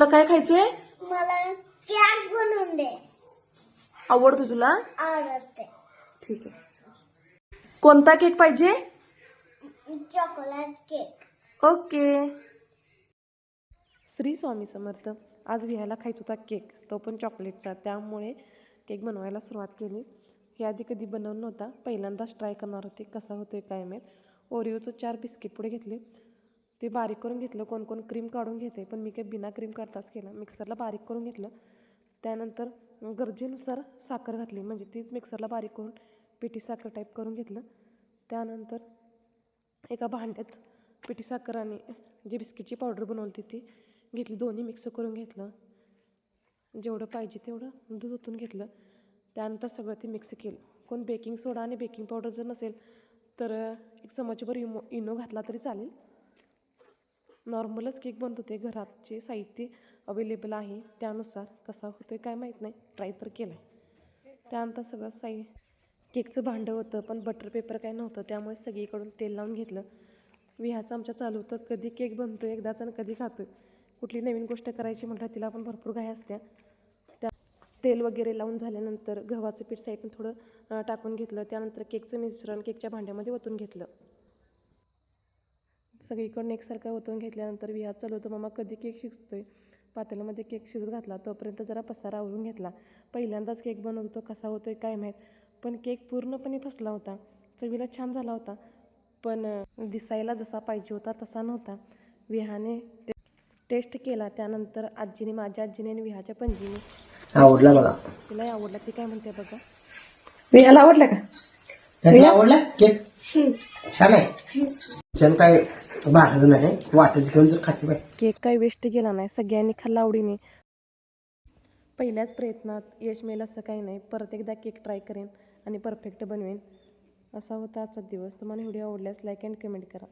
तुला काय खायचंय? मला केक बनवून दे. आवडतो तुला? आवडते. ठीक आहे. कोणता केक पाहिजे? Chocolate cake okay. Shri Swami Samarth आज विहायला खायचा होता केक तो पण चॉकलेटचा त्यामुळे केक बनवायला सुरुवात केली. हे आधी कधी बनवलं नव्हता. पहिल्यांदाच ट्राय करणार होते. कसा होतोय काय माहीत. ओरिओचं चार बिस्किट पुढे घेतले. ते बारीक करून घेतलं कोण कोण क्रीम काढून घेते पण मी काही बिना क्रीम काढताच केलं. मिक्सरला बारीक करून घेतलं. त्यानंतर गरजेनुसार साखर घातली. म्हणजे तीच मिक्सरला बारीक करून पिठी साखर टाईप करून घेतलं. त्यानंतर एका भांड्यात पिठी साखर आणि जी बिस्किटची पावडर बनवली ती घेतली. दोन्ही मिक्स करून घेतलं. जेवढं पाहिजे तेवढं दूध ओतून घेतलं. त्यानंतर सगळं ते मिक्स केलं. कोण बेकिंग सोडा आणि बेकिंग पावडर जर नसेल तर एक चमचभर इमो इनो घातला तरी चालेल. नॉर्मलच केक बनत होते घरातचे साहित्य अवेलेबल आहे त्यानुसार कसा होतोय काय माहीत नाही. ट्राय तर केलं आहे त्यानंतर सगळं साई केकचं भांडं होतं पण बटर पेपर काय नव्हतं त्यामुळे सगळीकडून तेल लावून घेतलं. विहाचं आमच्या चालू होतं कधी केक बनतो एकदाच आणि कधी खातो कुठली नवीन गोष्ट करायची म्हटलं तिला पण भरपूर घाई असत्या. त्या तेल वगैरे लावून झाल्यानंतर गव्हाचं पीठ साईडनं थोडं टाकून घेतलं. त्यानंतर केकचं मिश्रण केकच्या भांड्यामध्ये ओतून घेतलं. सगळीकडून एकसारखं ओतून घेतल्यानंतर विहात चालू होतं. मामा कधी केक शिजतोय? पातेल्यामध्ये केक शिजत घातला. तोपर्यंत जरा पसारा आवरून घेतला. पहिल्यांदाच केक बनवत. होतो कसा होतोय काय माहीत? पण केक पूर्णपणे फसला होता. चवीला छान झाला होता. पण दिसायला जसा पाहिजे होता तसा नव्हता. विहाने टे- टेस्ट केला. त्यानंतर आजीने माझ्या आजीने आणि विहाच्या पणजीने आवडला मला तिला आवडला. ती काय म्हणते बघा? विहाला आवडला का? आवडला केक? छान आहे. छान काय बाहेर नाही वाटत घेऊन जर खाते बाय केक काही वेस्ट गेला नाही सगळ्यांनी खाल्ला आवडीने. पहिल्याच प्रयत्नात यश मिळेल असं काही नाही परत एकदा केक ट्राय करेन आणि परफेक्ट बनवेन. असा होता आजचा दिवस. तुम्हाला व्हिडिओ आवडल्यास लाईक अँड कमेंट करा.